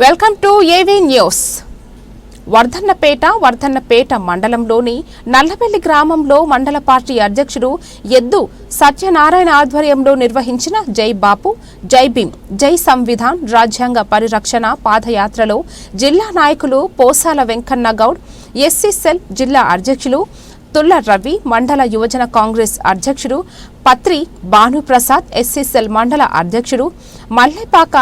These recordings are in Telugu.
Welcome to A V news. Vardhannapeta Vardhannapeta మండలంలోని నల్లబెల్లి గ్రామంలో మండల పార్టీ అధ్యక్షుడు ఎద్దు సత్యనారాయణ ఆధ్వర్యంలో నిర్వహించిన జై బాపు జై భీమ్ జై సంవిధాన్ రాజ్యాంగ పరిరక్షణ పాదయాత్రలో జిల్లా నాయకులు పోసాల వెంకన్న గౌడ్ ఎస్సీ సెల్ జిల్లా అధ్యక్షులు తుల్ల రవి మండల యువజన కాంగ్రెస్ అధ్యక్షుడు పత్రి భానుప్రసాద్ ఎస్సీసెల్ మండల అధ్యక్షుడు మల్లెపాక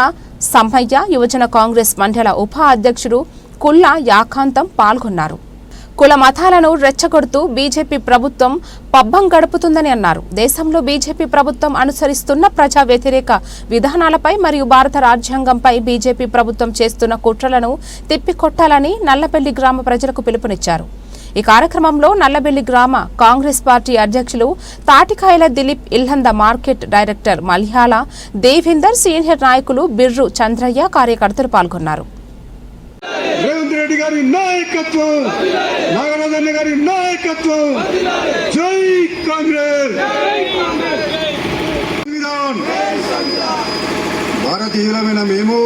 సమ్మయ్య యువజన కాంగ్రెస్ మండల ఉప అధ్యక్షుడు కుల్లా యాకాంతం పాల్గొన్నారు. కుల మతాలను రెచ్చగొడుతూ బీజేపీ ప్రభుత్వం పబ్బం గడుపుతుందని అన్నారు. దేశంలో బీజేపీ ప్రభుత్వం అనుసరిస్తున్న ప్రజా వ్యతిరేక విధానాలపై మరియు భారత రాజ్యాంగంపై బీజేపీ ప్రభుత్వం చేస్తున్న కుట్రలను తిప్పికొట్టాలని నల్లపల్లి గ్రామ ప్రజలకు పిలుపునిచ్చారు. ఈ కార్యక్రమంలో నల్లబెల్లి గ్రామ కాంగ్రెస్ పార్టీ అధ్యక్షులు తాటికాయల Dilip ఇల్హంద market director Malyala Devender senior నాయకులు బిర్రు చంద్రయ్య కార్యకర్తలు పాల్గొన్నారు. రేవంత్ రెడ్డి గారి నాయకత్వం నాగరాజన్న గారి నాయకత్వం. జై కాంగ్రెస్! సంవిధాన్. భారతీయులమైన మేము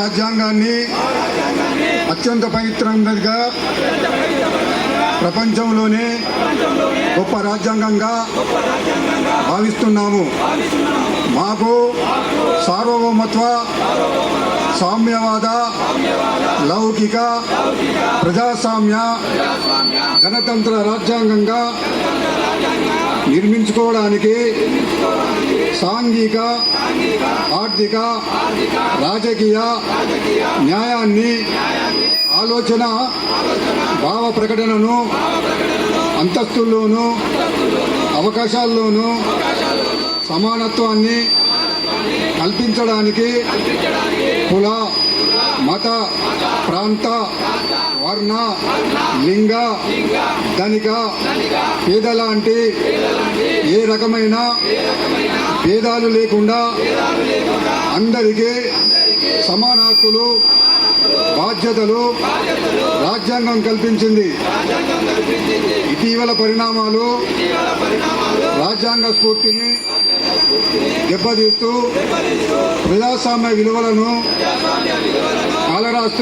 రాజ్యాంగాన్ని అత్యంత పవిత్రంగా ప్రపంచంలోనే గొప్ప రాజ్యాంగంగా భావిస్తున్నాము. మాకు సార్వభౌమత్వ సామ్యవాద లౌకిక ప్రజాస్వామ్య గణతంత్ర రాజ్యాంగంగా నిర్మించుకోవడానికి సాంఘిక ఆర్థిక రాజకీయ న్యాయాన్ని ఆలోచన భావ ప్రకటనను అంతస్తుల్లోనూ అవకాశాల్లోనూ సమానత్వాన్ని కల్పించడానికి కుల మత ప్రాంత వర్ణ లింగ ధనిక పేద లాంటి ఏ రకమైన భేదాలు లేకుండా అందరికీ సమాన హక్కులు బాధ్యతలు రాజ్యాంగం కల్పించింది. ఇటీవల పరిణామాలు రాజ్యాంగ స్ఫూర్తిని దెబ్బతీస్తూ ప్రజాస్వామ్య విలువలను కాలరాస్తూ